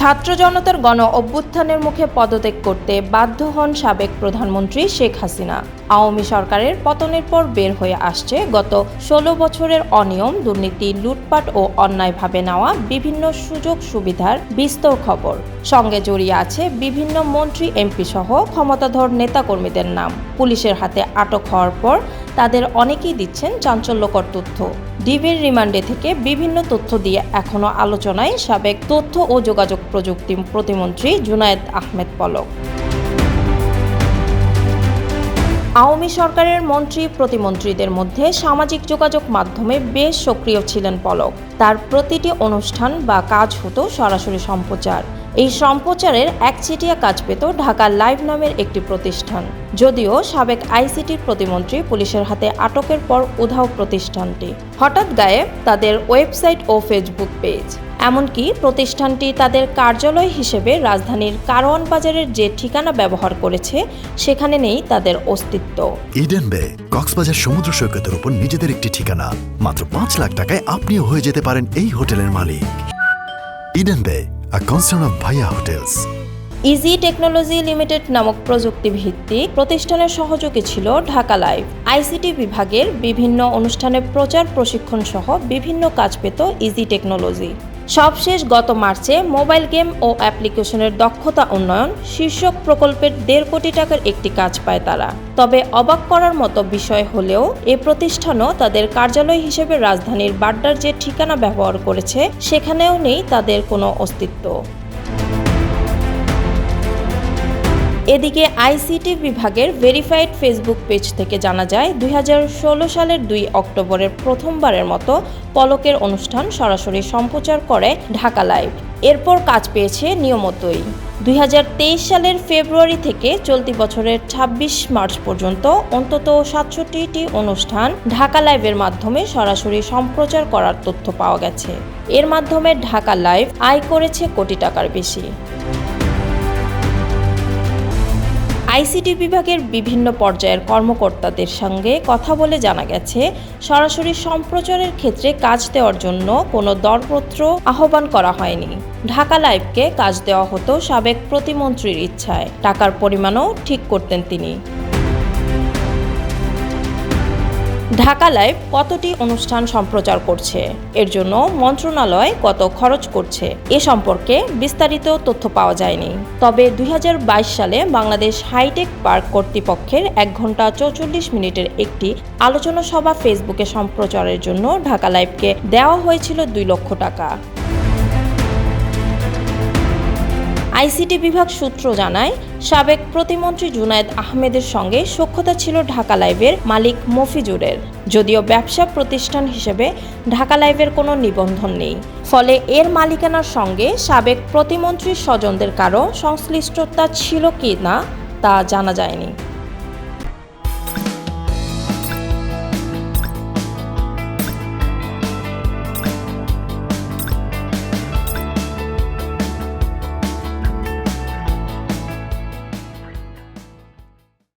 ছাত্র জনতার গণ অভ্যুত্থানের মুখে পদত্যাগ করতে বাধ্য হন সাবেক প্রধানমন্ত্রী শেখ হাসিনা। আওয়ামী সরকারের পতনের পর বের হয়ে আসছে গত ষোলো বছরের অনিয়ম, দুর্নীতি, লুটপাট ও অন্যায়ভাবে নেওয়া বিভিন্ন সুযোগ সুবিধার বিস্তর খবর। সঙ্গে জড়িয়ে আছে বিভিন্ন মন্ত্রী, এমপি সহ ক্ষমতাধর নেতাকর্মীদের নাম। পুলিশের হাতে আটক হওয়ার পর তাদের অনেকেই দিচ্ছেন চাঞ্চল্যকর তথ্য। ডিবির রিমান্ডে থেকে বিভিন্ন তথ্য দিয়ে এখনও আলোচনায় সাবেক তথ্য ও যোগাযোগ প্রযুক্তি প্রতিমন্ত্রী জুনায়েদ আহমেদ পলক। আওয়ামী সরকারের মন্ত্রী, প্রতিমন্ত্রীদের মধ্যে সামাজিক যোগাযোগ মাধ্যমে বেশ সক্রিয় ছিলেন পলক। তার প্রতিটি অনুষ্ঠান বা কাজ হতো সরাসরি সম্প্রচার। এই সম্প্রচারের একচেটিয়া কাজ পেত ঢাকা লাইভ নামের একটি প্রতিষ্ঠান। যদিও সাবেক আইসিটির প্রতিমন্ত্রী পুলিশের হাতে আটকের পর উধাও প্রতিষ্ঠানটি। হঠাৎ গায়েব তাদের ওয়েবসাইট ও ফেসবুক পেজ। এমনকি প্রতিষ্ঠানটি তাদের কার্যালয় হিসেবে রাজধানীর কারওয়ান বাজারের যে ঠিকানা ব্যবহার করেছে, সেখানে নেই তাদের অস্তিত্ব। ইডেন বে, কক্সবাজার সমুদ্র সৈকতের উপর নিজেদের একটি ঠিকানা। মাত্র পাঁচ লাখ টাকায় আপনিও হয়ে যেতে পারেন এই হোটেলের মালিক। Eden Bay a concern of Bhaiya hotels easy technology limited নামক প্রযুক্তি ভিত্তিক প্রতিষ্ঠানের সহযোগী ছিল ঢাকা লাইভ আইসিটি বিভাগের বিভিন্ন অনুষ্ঠানে প্রচার প্রশিক্ষণ সহ বিভিন্ন কাজ পেত ইজি টেকনোলজি সবশেষ গত মার্চে মোবাইল গেম ও অ্যাপ্লিকেশনের দক্ষতা উন্নয়ন শীর্ষক প্রকল্পের দেড় কোটি টাকার একটি কাজ পায় তারা। তবে অবাক করার মতো বিষয় হলেও এ প্রতিষ্ঠানও তাদের কার্যালয় হিসেবে রাজধানীর বাড্ডার যে ঠিকানা ব্যবহার করেছে, সেখানেও নেই তাদের কোনো অস্তিত্ব। এদিকে আইসিটি বিভাগের ভেরিফাইড ফেসবুক পেজ থেকে জানা যায়, দুই হাজার ষোলো সালের দুই অক্টোবরের প্রথমবারের মতো পলকের অনুষ্ঠান সরাসরি সম্প্রচার করে ঢাকা লাইভ। এরপর কাজ পেয়েছে নিয়মিতই। দুই সালের ফেব্রুয়ারি থেকে চলতি বছরের ২৬ মার্চ পর্যন্ত অন্তত সাতষট্টিটি অনুষ্ঠান ঢাকা লাইভের মাধ্যমে সরাসরি সম্প্রচার করার তথ্য পাওয়া গেছে। এর মাধ্যমে ঢাকা লাইভ আয় করেছে কোটি টাকার বেশি। আইসিটি বিভাগের বিভিন্ন পর্যায়ের কর্মকর্তাদের সঙ্গে কথা বলে জানা গেছে, সরাসরি সম্প্রচারের ক্ষেত্রে কাজ দেওয়ার জন্য কোনো দরপত্র আহ্বান করা হয়নি। ঢাকা লাইভকে কাজ দেওয়া হতো সাবেক প্রতিমন্ত্রীর ইচ্ছায়। টাকার পরিমাণও ঠিক করতেন তিনি। ঢাকা লাইভ কতটি অনুষ্ঠান সম্প্রচার করছে? এর জন্য মন্ত্রণালয় কত খরচ করছে? এ সম্পর্কে বিস্তারিত তথ্য পাওয়া যায়নি। তবে দুই হাজার বাইশ সালে বাংলাদেশ হাইটেক পার্ক কর্তৃপক্ষের এক ঘণ্টা চৌচল্লিশ মিনিটের একটি আলোচনা সভা ফেসবুকে সম্প্রচারের জন্য ঢাকা লাইভকে দেওয়া হয়েছিল দুই লক্ষ টাকা। আইসিটি বিভাগ সূত্র জানায়, সাবেক প্রতিমন্ত্রী জুনায়েদ আহমেদের সঙ্গে সক্ষতা ছিল ঢাকা লাইভের মালিক মফিজুরের। যদিও ব্যবসা প্রতিষ্ঠান হিসেবে ঢাকা লাইভের কোনো নিবন্ধন নেই। ফলে এর মালিকানার সঙ্গে সাবেক প্রতিমন্ত্রীর স্বজনদের কারও সংশ্লিষ্টতা ছিল কি না, তা জানা যায়নি।